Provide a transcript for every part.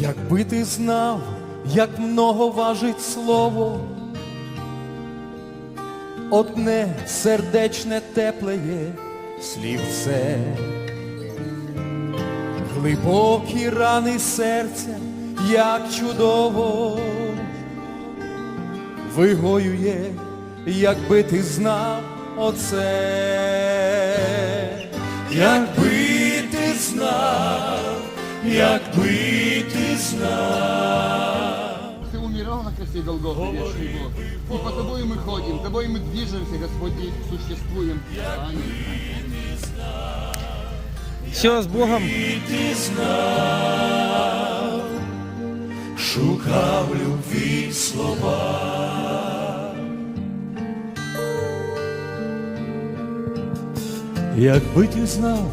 Якби ти знав, як много важить слово, одне сердечне теплеє слівце, глибокі рани серця, як чудово, вигоює, якби ти знав оце, якби умирал на кресте Голгофы, вечный Бог. И по тобой мы ходим, тобой мы движемся, Господь, и существуем. Аминь. Все, з Богом. ти знав, шукав любві слова. Якби ти знав,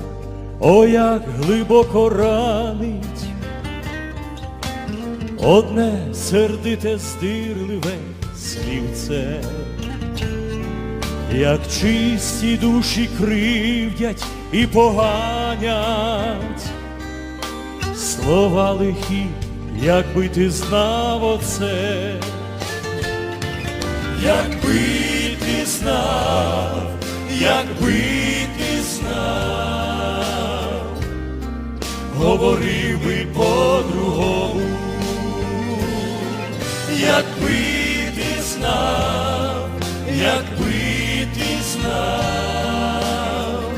о, як глибоко ранить, одне сердите здирливе слівце, як чисті душі кривдять і поганять, слова лихі, якби ти знав оце, якби ти знав, якби ти знав, говорив би по-другому, якби ти знав, якби ти знав,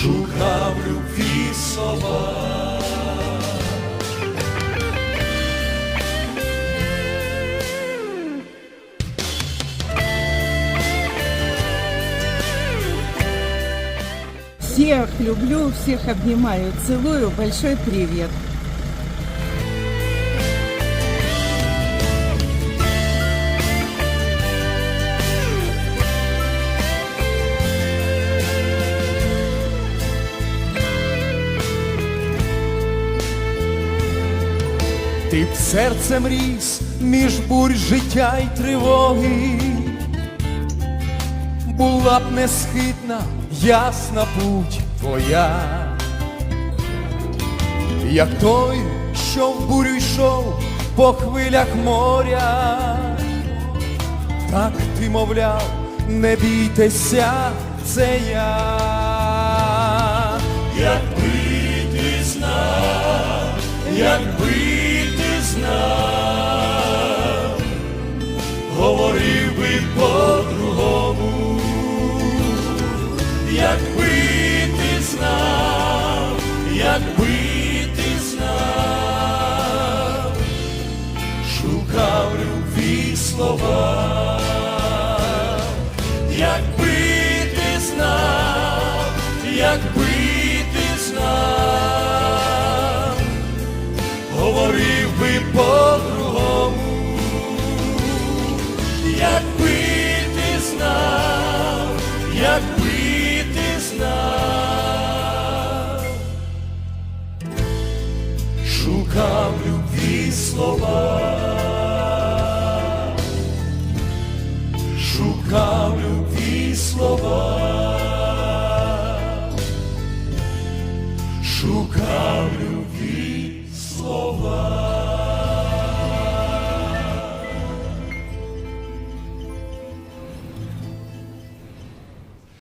шукав любві слова. Всех люблю, всех обнимаю, целую. Большой привет. Ти б серцем ріс між бурь життя й тривоги, була б несхитна, ясна путь твоя, як той, що в бурю йшов по хвилях моря, так ти мовляв, не бійтеся, це я. Якби ти знав, якби слова, якби ти знав, якби ти знав, говорив би по-другому, якби ти знав, якби ти знав, шукав любві слова.